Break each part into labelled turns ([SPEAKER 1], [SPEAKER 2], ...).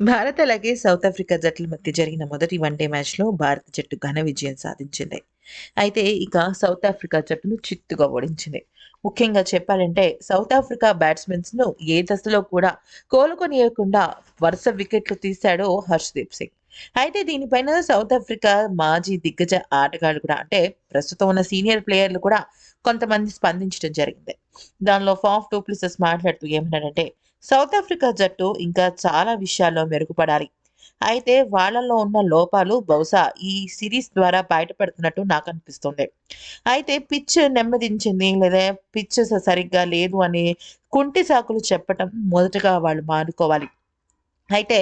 [SPEAKER 1] భారత్ అలాగే south Africa జట్ల మధ్య జరిగిన మొదటి వన్డే మ్యాచ్లో భారత జట్టు ఘన విజయం సాధించింది. అయితే ఇక సౌత్ ఆఫ్రికా జట్టును చిత్తుగా ఓడించింది. ముఖ్యంగా చెప్పాలంటే సౌత్ ఆఫ్రికా బ్యాట్స్మెన్స్ను ఏ దశలో కూడా కోలుకొనియకుండా వరుస వికెట్లు తీశాడో హర్షదీప్ సింగ్. అయితే దీనిపైన సౌత్ ఆఫ్రికా మాజీ దిగ్గజ ఆటగాళ్ళు కూడా అంటే ప్రస్తుతం ఉన్న సీనియర్ ప్లేయర్లు కూడా కొంతమంది స్పందించడం జరిగింది. దానిలో ఫాఫ్ టూ టూప్లిసెస్ మాట్లాడుతూ ఏమన్నాడంటే సౌత్ ఆఫ్రికా జట్టు ఇంకా చాలా విషయాల్లో మెరుగుపడాలి. అయితే వాళ్ళలో ఉన్న లోపాలు బహుశా ఈ సిరీస్ ద్వారా బయటపడుతున్నట్టు నాకు అనిపిస్తుంది. అయితే పిచ్ నెమ్మదించింది లేదా పిచ్ సరిగ్గా లేదు అని కుంటి సాకులు చెప్పటం మొదటగా వాళ్ళు మానుకోవాలి. అయితే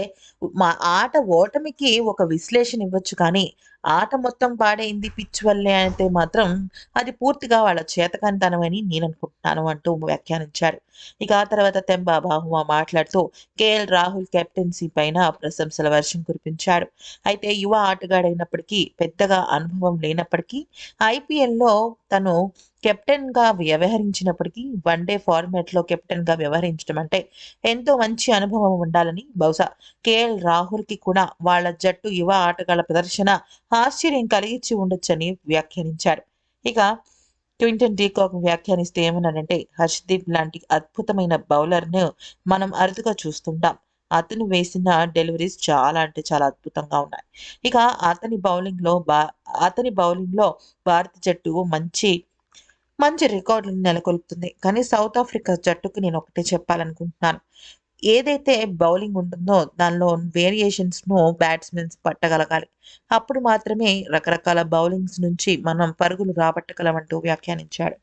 [SPEAKER 1] మా ఆట ఓటమికి ఒక విశ్లేషణ ఇవ్వచ్చు కానీ ఆట మొత్తం పాడైంది పిచ్ వల్లే అయితే మాత్రం అది పూర్తిగా వాళ్ళ చేతకంతనమని నేను అనుకుంటున్నాను అంటూ వ్యాఖ్యానించాడు. ఇక ఆ తర్వాత తెంబా బాహుమా మాట్లాడుతూ కేఎల్ రాహుల్ కెప్టెన్సీ పైన ప్రశంసల వర్షం కురిపించాడు. అయితే యువ ఆటగాడైనప్పటికీ పెద్దగా అనుభవం లేనప్పటికీ ఐపీఎల్లో తను కెప్టెన్గా వ్యవహరించినప్పటికీ వన్ డే ఫార్మాట్లో కెప్టెన్గా వ్యవహరించడం అంటే ఎంతో మంచి అనుభవం ఉండాలని బహుశా కేఎల్ రాహుల్కి కూడా వాళ్ళ జట్టు యువ ఆటగాళ్ళ ప్రదర్శన ఆశ్చర్యం కలిగించి ఉండొచ్చని వ్యాఖ్యానించారు ఇక క్వింటన్ డీకాక్ వ్యాఖ్యానిస్తే ఏమన్నాడంటే హర్షదీప్ లాంటి అద్భుతమైన బౌలర్ను మనం అరుదుగా చూస్తుంటాం. అతను వేసిన డెలివరీస్ చాలా అంటే చాలా అద్భుతంగా ఉన్నాయి. ఇక అతని బౌలింగ్లో బా అతని బౌలింగ్లో భారత జట్టు మంచి మంచి రికార్డులను నెలకొల్పుతుంది. కానీ సౌత్ ఆఫ్రికా జట్టుకు నేను ఒకటే చెప్పాలనుకుంటున్నాను. ఏదైతే బౌలింగ్ ఉంటుందో దానిలో వేరియేషన్స్ను బ్యాట్స్మెన్స్ పట్టగలగాలి. అప్పుడు మాత్రమే రకరకాల బౌలింగ్స్ నుంచి మనం పరుగులు రాబట్టగలమంటూ వ్యాఖ్యానించాడు.